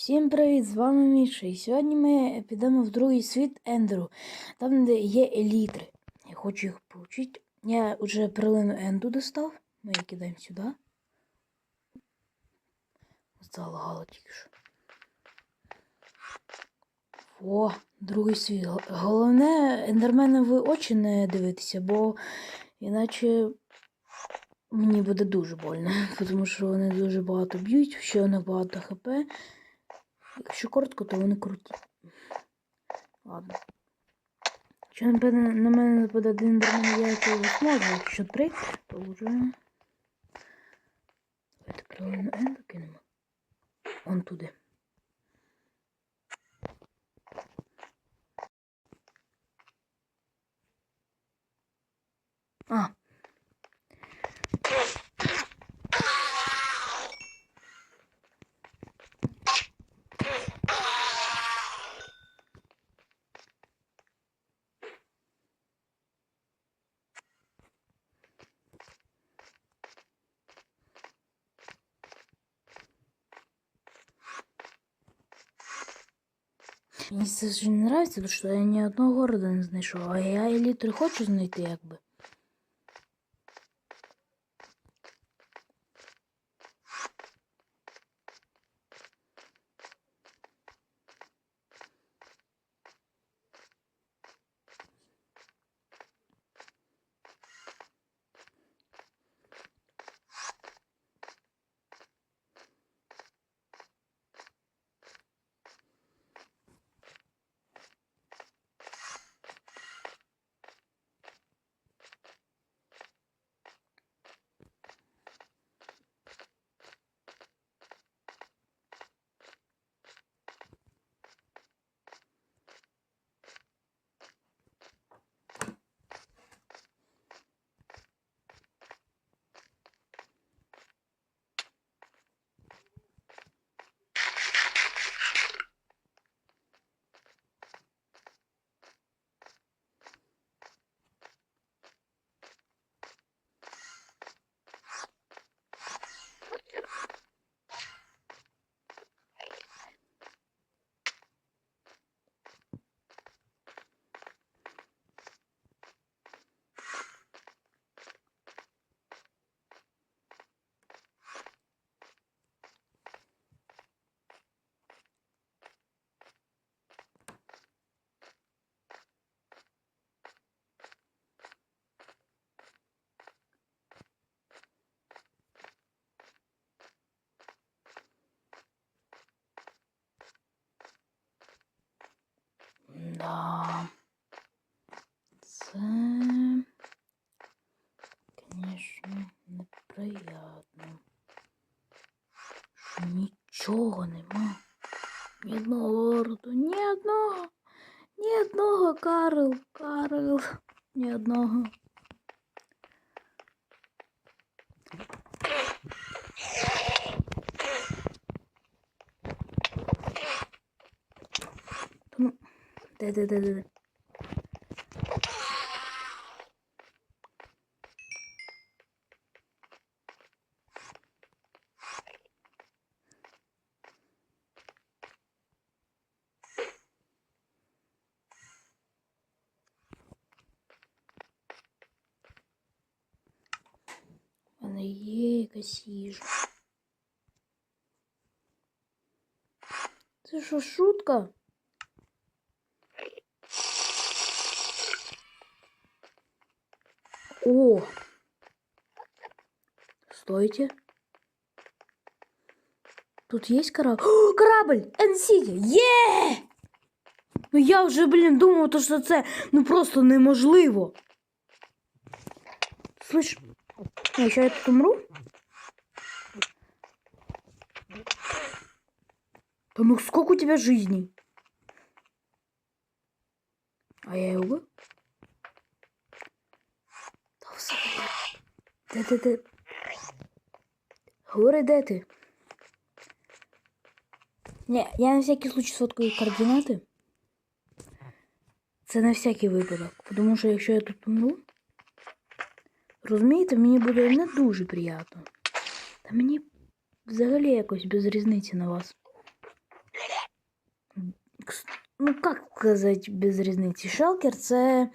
Всім привіт! З вами Міша. І сьогодні ми підемо в другий світ Ендеру, там, де є елітри. Я хочу їх отримати. Я вже перлину Енду достав. Ми її кидаємо сюди. Залагало тільки що. О, другий світ. Головне, ендермена в очі не дивитися, бо іначе мені буде дуже больно, тому що вони дуже багато б'ють, ще них багато хп. Якщо коротко, то вони круті. Ладно. Якщо на мене, на мене нападе один ендермен, я то зможу. Якщо три, то вже. Давайте прилину енду кинемо. Он туди. А. Мені це дуже не нравится, тому що я ні одного города не знайшов, а я елітри хочу знайти, якби. Да. Це, звісно, неприємно. Що нічого нема. Ні одного городу, ні одного. Ні одного, Карл, Карл. Ні одного. Та ну, де, де, де, де, де. У мене є якась їжа. Це що, шутка? О! Стойте. Тут есть корабль? О, корабль! Энсити! Є! Ну я вже, блін, думав, то, що це ну просто неможливо. Слышь, а еще я тут умру? Да ну сколько у тебя жизней? А я его убил? Та все. Де ти ти? Говори, де ти? Ні, я на всякий случай сфоткаю координати. Це на всякий випадок. Тому що якщо я тут умру, розумієте, мені буде не дуже приємно. Та мені взагалі якось без різниці на вас. ну як сказати без різниці? Шалкер це.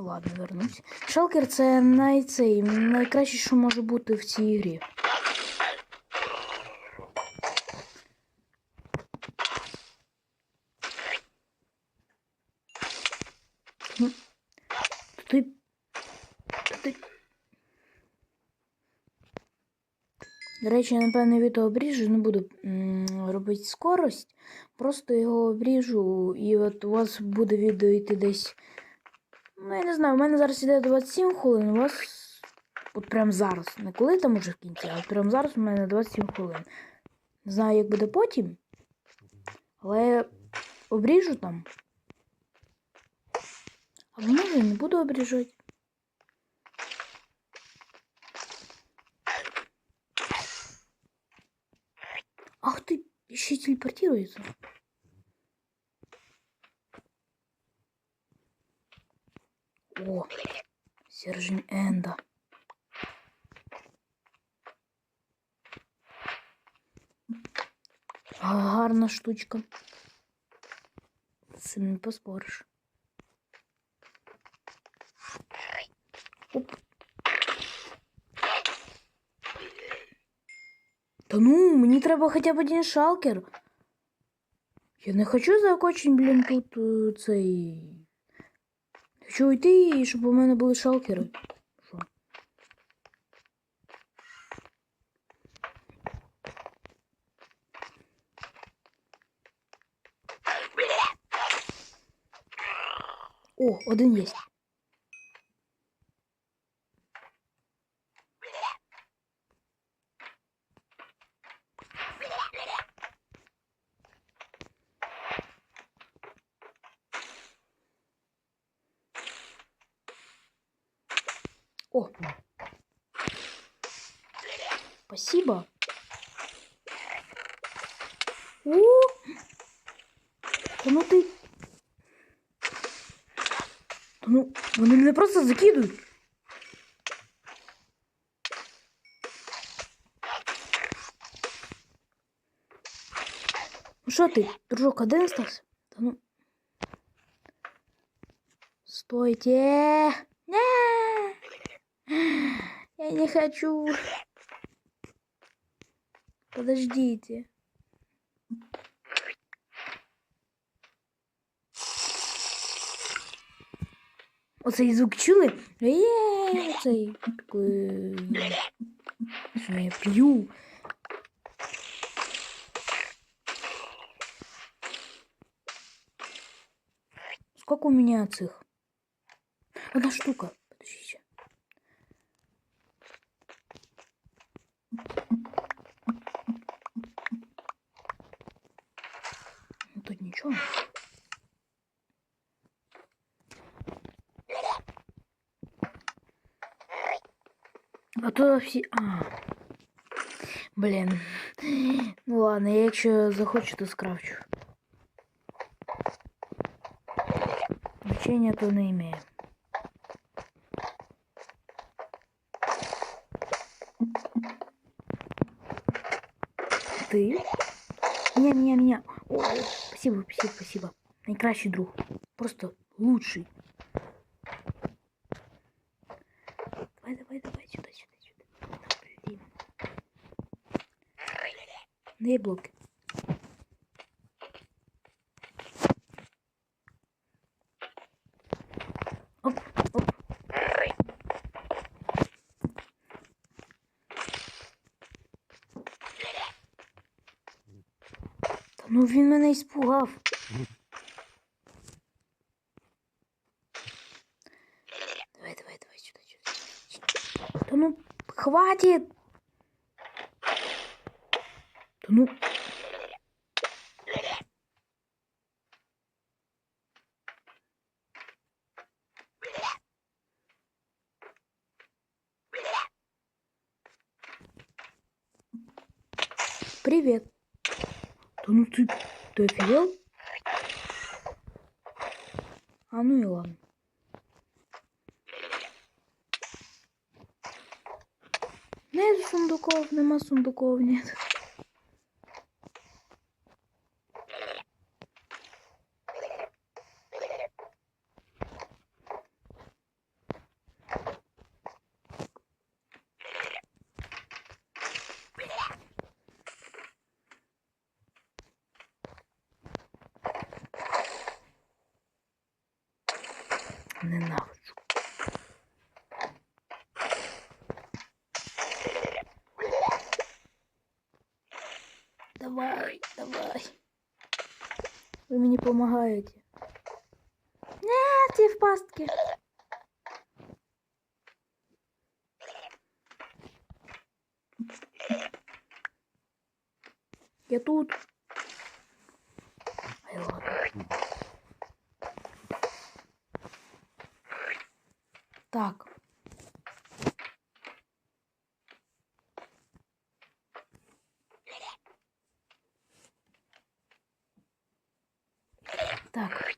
Ладно, вернусь. Шалкер це най, цей, найкраще, що може бути в цій грі. Ти. До речі, я напевно відео обріжу, не буду робити скорость. Просто його обріжу, і от у вас буде відео йти десь. Ну, я не знаю, у мене зараз іде 27 хвилин, у вас от прямо зараз. Не коли там уже в кінці, а прямо зараз у мене 27 хвилин. Не знаю, як буде потім. Але я обріжу там. А може не буду обріжати. Ах ты, еще телепортируется. О, стержень Энда. Гарна штучка. З цим не поспориш. Оп. Та ну, мені треба хоча б один шалкер. Я не хочу за очень, блін, тут е, цей. Хочу уйти, щоб у мене були шалкери. Що? О, один є. О. Спасибо. О! Та ну ти. Та ну, вони мене просто закидують. Ну що ти, дружок, один остався? Та ну. Стойте! Не! Хочу. Подождите. Оцей звук чули? Є, цей такий. Що я п'ю. Сколько у меня цих? Одна штука. Подождите. Тут ничего. А то всі. А. Блін. Ну ладно, я якщо захочу, то скрафчу. Значения то не имею. Ты? Меня, меня, меня. О, спасибо, спасибо, спасибо. Найкращий друг. Просто лучший. Давай, давай, давай, сюда, сюда, сюда. Блин. Дай блоки. Ну він мене іспугав. Давай, давай, давай, сюда, сюда. Та ну, хватит. Та ну. Привет. Да ну ты, ты офигел? А ну и ладно. Нет сундуков, нема сундуков, нет. Ненавиджу. Давай, давай. Ви мені допомагаєте. Нет, ті в пастки. Я тут. Ай, ладно. Так. Так.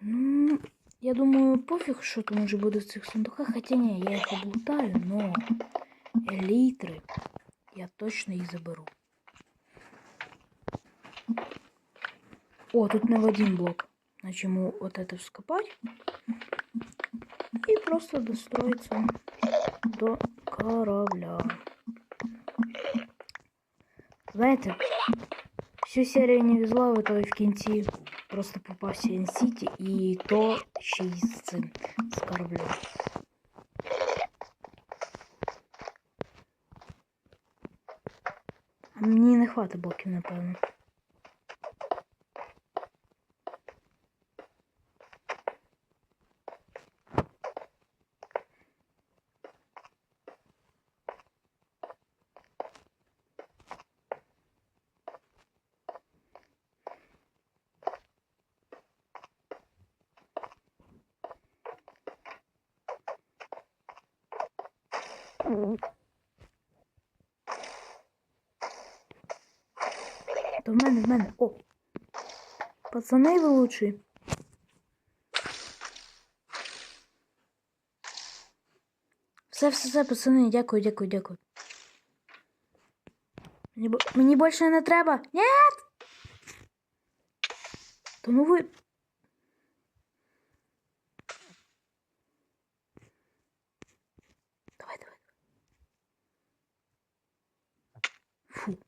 Ну, я думаю, пофіг, що там може буде в цих сундуках. Хоча ні, я їх облутаю, но елітри я точно їх заберу. О, тут не в один блок. Значит, вот это вскопать. И просто достроиться до корабля. Знаєте, всю серію не везла, в итоге в кінці просто попався Сіті і то ще й з цим з кораблем. А мені не хватить блоків, напевно. В мене, в мене. О! Пацани ви лучші. Все, все, все, пацани, дякую, дякую, дякую. Мені, мені більше не треба. Нет! То ну ви. Давай, давай. Фу.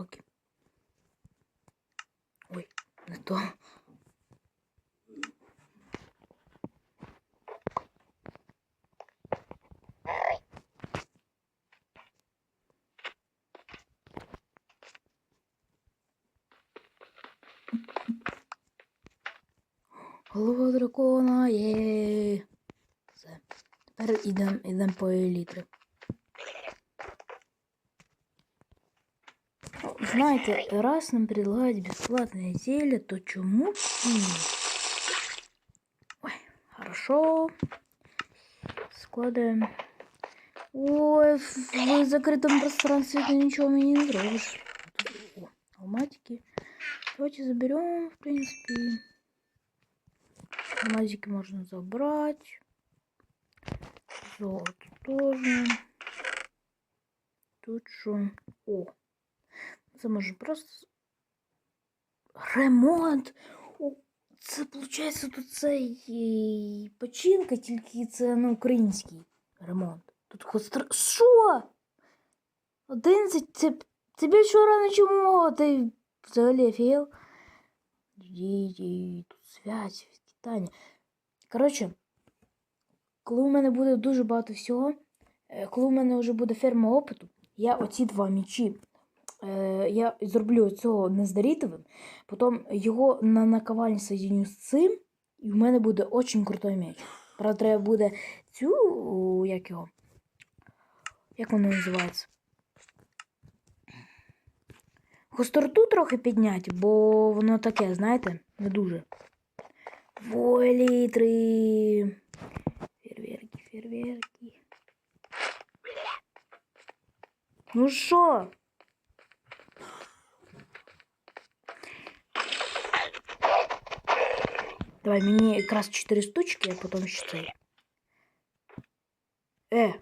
блоки. Ой, не то. Голова дракона є. Все. Тепер ідемо ідем по елітри. Знаете, раз нам предлагают бесплатное зелье, то чему? Ой, хорошо. Складываем. Ой, в закрытом пространстве ты ничего мне не трогаешь. О, алмазики. Давайте заберем, в принципе. Алмазики можно забрать. Золото тоже. Тут что? О, Це може просто. Ремонт! Це виходить тут цей печінка, тільки це на український ремонт. Тут хостра. Що? 11? Це, це більше рано, чому. Ти взагалі офігел? Тут связь, вітання. Коротше, коли у мене буде дуже багато всього, е, коли у мене вже буде ферма опиту, я оці два мічі е, я зроблю цього нездарітовим, потім його на наковальні соединю з цим, і в мене буде дуже крутой меч. Правда, треба буде цю, як його, як воно називається? Гостроту трохи підняти, бо воно таке, знаєте, не дуже. Во, літри. Фейерверки, фейерверки. Ну що? Давай, мені якраз 4 штучки, а потім ще цей. Е.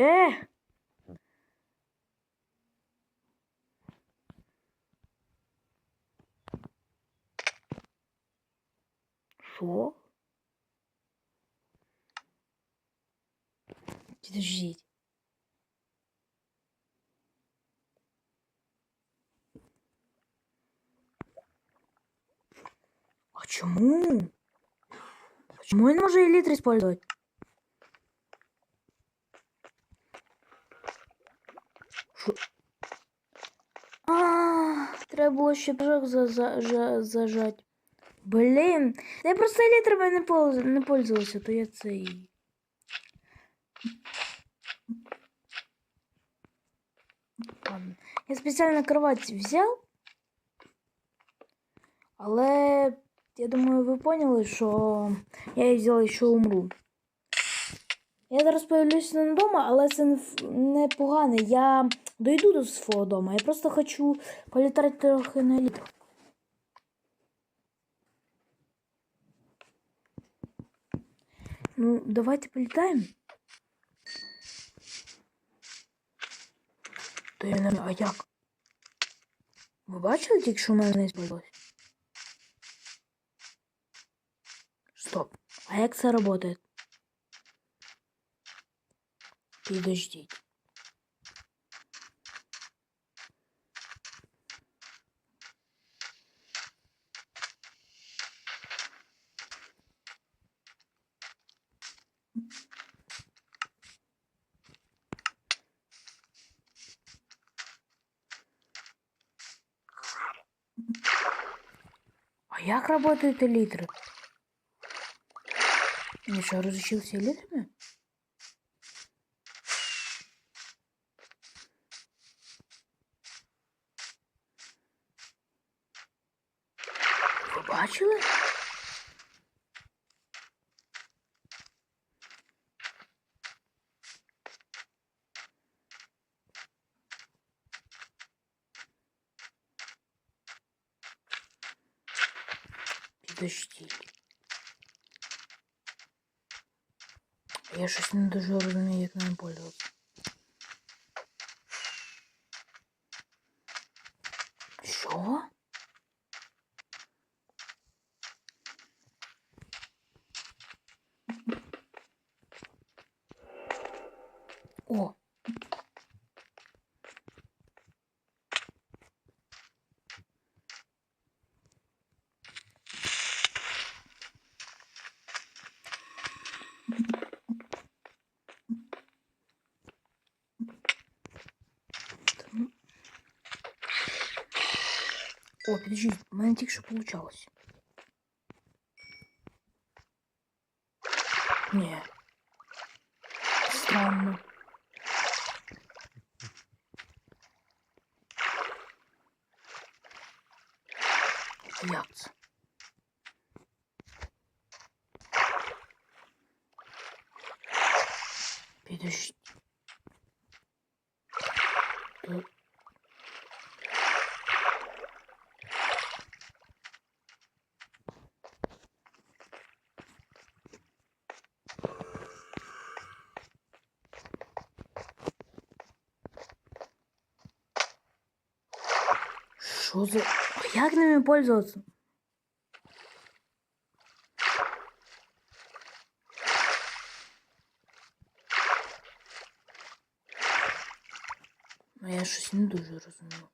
Е! Що? Підождіть. А чому? Чому я не можу елітр использовать? Шо? А, треба було ще прыжок за, за, за, зажать. Блін, я просто елітрами не, польз- не пользувався, то я цей. Ладно. Я спеціально кровать взяв. Але я думаю, ви поняли, що я взяла, що умру. Я зараз появлюся не вдома, але це не, погано. Я дойду до свого дому. Я просто хочу політати трохи на літо. Ну, давайте політаємо. То я не... А як? Ви бачили тільки, що в мене не збилось? Стоп. А як це працює? Підождіть. А як работают элитры? Я что, разучился элитрами? Ви бачили? Підождіть. Я щось не дуже розумію, як ним пользуватися. Що? О. О, подожди, у мене тільки що получалось. Ні. Странно. А Як це? Підожди. Що за... Як ними пользоваться? Ну, я щось не дуже розумію.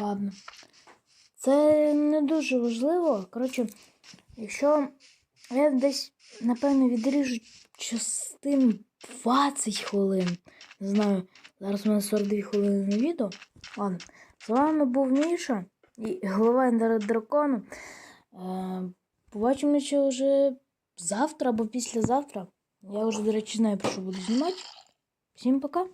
Ладно. Це не дуже важливо. Коротше, якщо я десь, напевно, відріжу частин 20 хвилин. Не знаю, зараз у мене 42 хвилини на відео. Ладно. З вами був Міша і голова Дракону. Е, побачимося вже завтра або післязавтра. Я вже, до речі, знаю, про що буду знімати. Всім пока!